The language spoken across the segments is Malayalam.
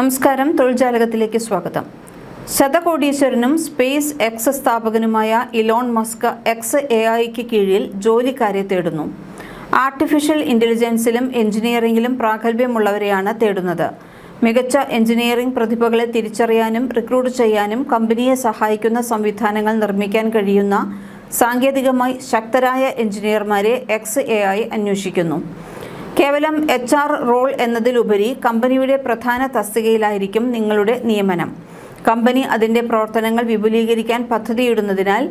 നമസ്കാരം. തൊഴിൽജാലകത്തിലേക്ക് സ്വാഗതം. ശതകോടീശ്വരനും സ്പേസ് എക്സ് സ്ഥാപകനുമായ ഇലോൺ മസ്ക് എക്സ് എ ഐക്ക് കീഴിൽ ജോലിക്കാരെ തേടുന്നു. ആർട്ടിഫിഷ്യൽ ഇന്റലിജൻസിലും എഞ്ചിനീയറിംഗിലും പ്രാഗൽഭ്യമുള്ളവരെയാണ് തേടുന്നത്. മികച്ച എഞ്ചിനീയറിംഗ് പ്രതിഭകളെ തിരിച്ചറിയാനും റിക്രൂട്ട് ചെയ്യാനും കമ്പനിയെ സഹായിക്കുന്ന സംവിധാനങ്ങൾ നിർമ്മിക്കാൻ കഴിയുന്ന സാങ്കേതികമായി ശക്തരായ എഞ്ചിനീയർമാരെ എക്സ് എ അന്വേഷിക്കുന്നു. കേവലം എച്ച് ആർ റോൾ എന്നതിലുപരി കമ്പനിയുടെ പ്രധാന തസ്തികയിലായിരിക്കും നിങ്ങളുടെ നിയമനം. കമ്പനി അതിന്റെ പ്രവർത്തനങ്ങൾ വിപുലീകരിക്കാൻ പദ്ധതിയിടുന്നതിനാൽ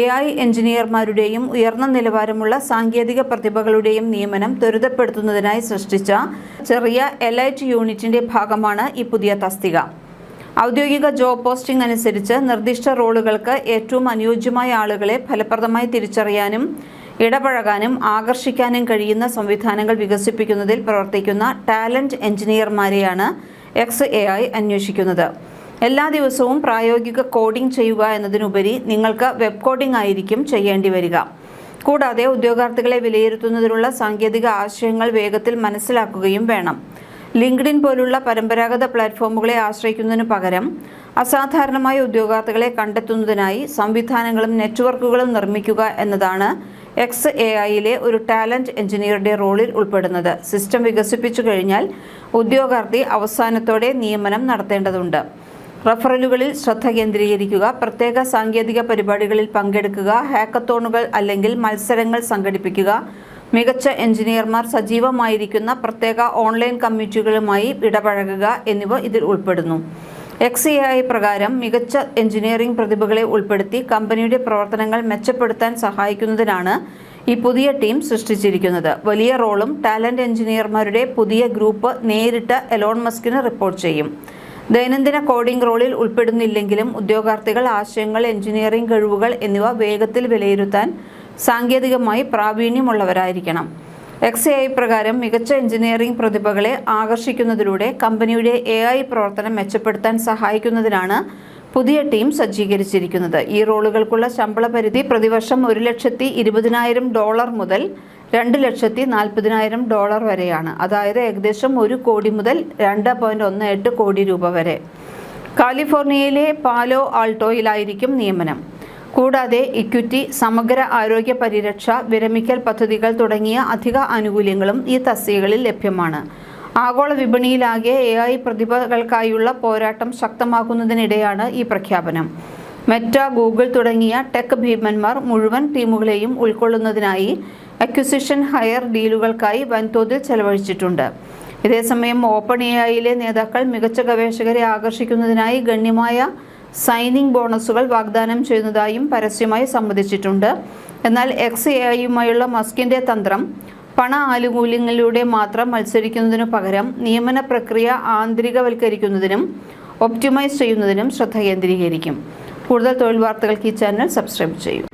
എ ഐ എഞ്ചിനീയർമാരുടെയും ഉയർന്ന നിലവാരമുള്ള സാങ്കേതിക പ്രതിഭകളുടെയും നിയമനം ത്വരിതപ്പെടുത്തുന്നതിനായി സൃഷ്ടിച്ച ചെറിയ എലൈറ്റ് യൂണിറ്റിന്റെ ഭാഗമാണ് ഈ പുതിയ തസ്തിക. ഔദ്യോഗിക ജോബ് പോസ്റ്റിംഗ് അനുസരിച്ച് നിർദ്ദിഷ്ട റോളുകൾക്ക് ഏറ്റവും അനുയോജ്യമായ ആളുകളെ ഫലപ്രദമായി തിരിച്ചറിയാനും ഇടപഴകാനും ആകർഷിക്കാനും കഴിയുന്ന സംവിധാനങ്ങൾ വികസിപ്പിക്കുന്നതിൽ പ്രവർത്തിക്കുന്ന ടാലന്റ് എഞ്ചിനീയർമാരെയാണ് എക്സ് എ ഐ അന്വേഷിക്കുന്നത്. എല്ലാ ദിവസവും പ്രായോഗിക കോഡിംഗ് ചെയ്യുക എന്നതിനുപരി നിങ്ങൾക്ക് വെബ് കോഡിംഗ് ആയിരിക്കും ചെയ്യേണ്ടി വരിക. കൂടാതെ ഉദ്യോഗാർത്ഥികളെ വിലയിരുത്തുന്നതിനുള്ള സാങ്കേതിക ആശയങ്ങൾ വേഗത്തിൽ മനസ്സിലാക്കുകയും വേണം. ലിങ്ക്ഡിൻ പോലുള്ള പരമ്പരാഗത പ്ലാറ്റ്ഫോമുകളെ ആശ്രയിക്കുന്നതിനു പകരം അസാധാരണമായ ഉദ്യോഗാർത്ഥികളെ കണ്ടെത്തുന്നതിനായി സംവിധാനങ്ങളും നെറ്റ്വർക്കുകളും നിർമ്മിക്കുക എന്നതാണ് എക്സ് എ ഐയിലെ ഒരു ടാലന്റ് എഞ്ചിനീയറുടെ റോളിൽ ഉൾപ്പെടുന്നത്. സിസ്റ്റം വികസിപ്പിച്ചു കഴിഞ്ഞാൽ ഉദ്യോഗാർത്ഥി അവസാനത്തോടെ നിയമനം നടത്തേണ്ടതുണ്ട്. റഫറലുകളിൽ ശ്രദ്ധ കേന്ദ്രീകരിക്കുക പ്രത്യേക സാങ്കേതിക പരിപാടികളിൽ പങ്കെടുക്കുക ഹാക്കത്തോണുകൾ അല്ലെങ്കിൽ മത്സരങ്ങൾ സംഘടിപ്പിക്കുക മികച്ച എഞ്ചിനീയർമാർ സജീവമായിരിക്കുന്ന പ്രത്യേക ഓൺലൈൻ കമ്മിറ്റികളുമായി ഇടപഴകുക എന്നിവ ഇതിൽ ഉൾപ്പെടുന്നു. എക്സ് എ ഐ പ്രകാരം മികച്ച എഞ്ചിനീയറിംഗ് പ്രതിഭകളെ ഉൾപ്പെടുത്തി കമ്പനിയുടെ പ്രവർത്തനങ്ങൾ മെച്ചപ്പെടുത്താൻ സഹായിക്കുന്നതിനാണ് ഈ പുതിയ ടീം സൃഷ്ടിച്ചിരിക്കുന്നത്. വലിയ റോളും ടാലന്റ് എഞ്ചിനീയർമാരുടെ പുതിയ ഗ്രൂപ്പ് നേരിട്ട് എലോൺ മസ്കിന് റിപ്പോർട്ട് ചെയ്യും. ദൈനംദിന കോഡിംഗ് റോളിൽ ഉൾപ്പെടുന്നില്ലെങ്കിലും ഉദ്യോഗാർത്ഥികൾ ആശയങ്ങൾ എഞ്ചിനീയറിംഗ് കഴിവുകൾ എന്നിവ വേഗത്തിൽ വിലയിരുത്താൻ സാങ്കേതികമായി പ്രാവീണ്യമുള്ളവരായിരിക്കണം. എക്സ് എ ഐ പ്രകാരം മികച്ച എഞ്ചിനീയറിംഗ് പ്രതിഭകളെ ആകർഷിക്കുന്നതിലൂടെ കമ്പനിയുടെ എ ഐ പ്രവർത്തനം മെച്ചപ്പെടുത്താൻ സഹായിക്കുന്നതിനാണ് പുതിയ ടീം സജ്ജീകരിച്ചിരിക്കുന്നത്. ഈ റോളുകൾക്കുള്ള ശമ്പള പരിധി പ്രതിവർഷം ഒരു ലക്ഷത്തി ഇരുപതിനായിരം ഡോളർ മുതൽ രണ്ട് ലക്ഷത്തി നാൽപ്പതിനായിരം ഡോളർ വരെയാണ്. അതായത് ഏകദേശം ഒരു കോടി മുതൽ രണ്ട് പോയിന്റ് ഒന്ന് എട്ട് കോടി രൂപ വരെ. കാലിഫോർണിയയിലെ പാലോ ആൾട്ടോയിലായിരിക്കും നിയമനം. കൂടാതെ ഇക്വിറ്റി സമഗ്ര ആരോഗ്യ പരിരക്ഷ വിരമിക്കൽ പദ്ധതികൾ തുടങ്ങിയ അധിക ആനുകൂല്യങ്ങളും ഈ തസ്തികകളിൽ ലഭ്യമാണ്. ആഗോള വിപണിയിലാകെ എ ഐ പ്രതിഭകൾക്കായുള്ള പോരാട്ടം ശക്തമാക്കുന്നതിനിടെയാണ് ഈ പ്രഖ്യാപനം. മെറ്റ ഗൂഗിൾ തുടങ്ങിയ ടെക് ഭീമന്മാർ മുഴുവൻ ടീമുകളെയും ഉൾക്കൊള്ളുന്നതിനായി അക്വിസിഷൻ ഹയർ ഡീലുകൾക്കായി വൻതോതിൽ ചെലവഴിച്ചിട്ടുണ്ട്. ഇതേസമയം ഓപ്പൺ എ ഐയിലെ നേതാക്കൾ മികച്ച ഗവേഷകരെ ആകർഷിക്കുന്നതിനായി ഗണ്യമായ സൈനിങ് ബോണസുകൾ വാഗ്ദാനം ചെയ്യുന്നതായും പരസ്യമായി സമ്മതിച്ചിട്ടുണ്ട്. എന്നാൽ എക്സ് എ ഐയുമായുള്ള മസ്കിന്റെ തന്ത്രം പണ ആനുകൂല്യങ്ങളിലൂടെ മാത്രം മത്സരിക്കുന്നതിനു പകരം നിയമന പ്രക്രിയ ആന്തരികവൽക്കരിക്കുന്നതിനും ഒപ്റ്റിമൈസ് ചെയ്യുന്നതിനും ശ്രദ്ധ കേന്ദ്രീകരിക്കും. കൂടുതൽ തൊഴിൽ വാർത്തകൾക്ക് ഈ ചാനൽ സബ്സ്ക്രൈബ് ചെയ്യൂ.